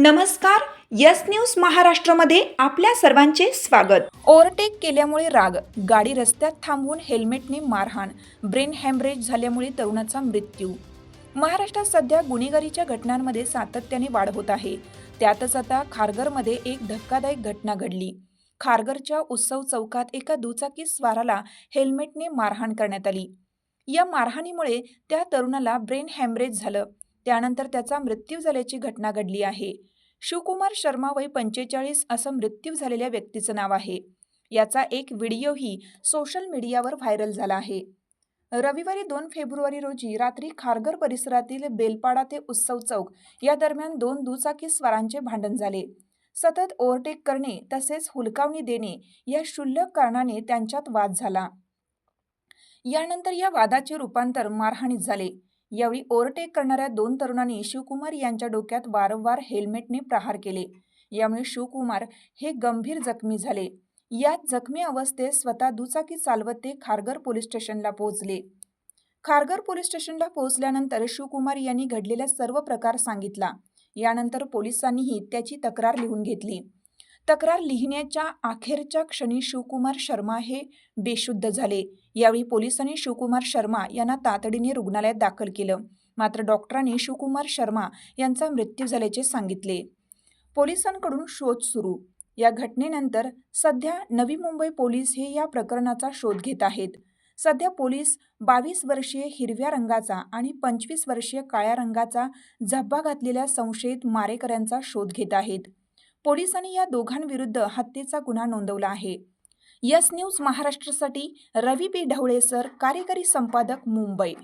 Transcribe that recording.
नमस्कार yes news महाराष्ट्रामध्ये आपल्या सर्वांचे स्वागत. ओव्हरटेक केल्यामुळे राग गाडी रस्त्यात थांबवून हेल्मेटने मारहाण ब्रेन हॅमरेज झाल्यामुळे तरुणाचा मृत्यू. महाराष्ट्रात सध्या गुन्हेगारीच्या घटनांमध्ये सातत्याने वाढ होत आहे. त्यातच आता खारघरमध्ये एक धक्कादायक घटना घडली. खारघरच्या उत्सव चौकात एका दुचाकी स्वाराला हेल्मेटने मारहाण करण्यात आली. या मारहाणीमुळे त्या तरुणाला ब्रेन हॅमरेज झालं. त्यानंतर त्याचा मृत्यू झाल्याची घटना घडली आहे. शिवकुमार शर्मा वय पंचेचाळीस असं मृत्यू झालेल्या व्यक्तीचं नाव आहे. याचा एक व्हिडिओही सोशल मीडियावर व्हायरल झाला आहे. रविवारी दोन फेब्रुवारी रोजी रात्री खारघर परिसरातील बेलपाडा ते उत्सव चौक या दरम्यान दोन दुचाकी स्वारांचे भांडण झाले. सतत ओव्हरटेक करणे तसेच हुलकावणी देणे या क्षुल्लक कारणाने त्यांच्यात वाद झाला. यानंतर या वादाचे रूपांतर मारहाणीत झाले. यावेळी ओव्हरटेक करणाऱ्या दोन तरुणांनी शिवकुमार यांच्या डोक्यात वारंवार हेल्मेटने प्रहार केले. यामुळे शिवकुमार हे गंभीर जखमी झाले. यात जखमी अवस्थेत स्वतः दुचाकी चालवत ते खारघर पोलीस स्टेशनला पोहोचले. खारघर पोलीस स्टेशनला पोहोचल्यानंतर शिवकुमार यांनी घडलेला सर्व प्रकार सांगितला. यानंतर पोलिसांनीही त्याची तक्रार लिहून घेतली. तक्रार लिहिण्याच्या अखेरच्या क्षणी शिवकुमार शर्मा हे बेशुद्ध झाले. यावेळी पोलिसांनी शिवकुमार शर्मा यांना तातडीने रुग्णालयात दाखल केलं. मात्र डॉक्टरांनी शिवकुमार शर्मा यांचा मृत्यू झाल्याचे सांगितले. पोलिसांकडून शोध सुरू. या घटनेनंतर सध्या नवी मुंबई पोलीस हे या प्रकरणाचा शोध घेत आहेत. सध्या पोलीस बावीस वर्षीय हिरव्या रंगाचा आणि पंचवीस वर्षीय काळ्या रंगाचा झब्बा घातलेल्या संशयित मारेकऱ्यांचा शोध घेत आहेत. पोलिसांनी या दोघांविरुद्ध हत्येचा गुन्हा नोंदवला आहे. यस न्यूज महाराष्ट्रासाठी रवी बी ढवळे सर. कार्यकारी संपादक मुंबई.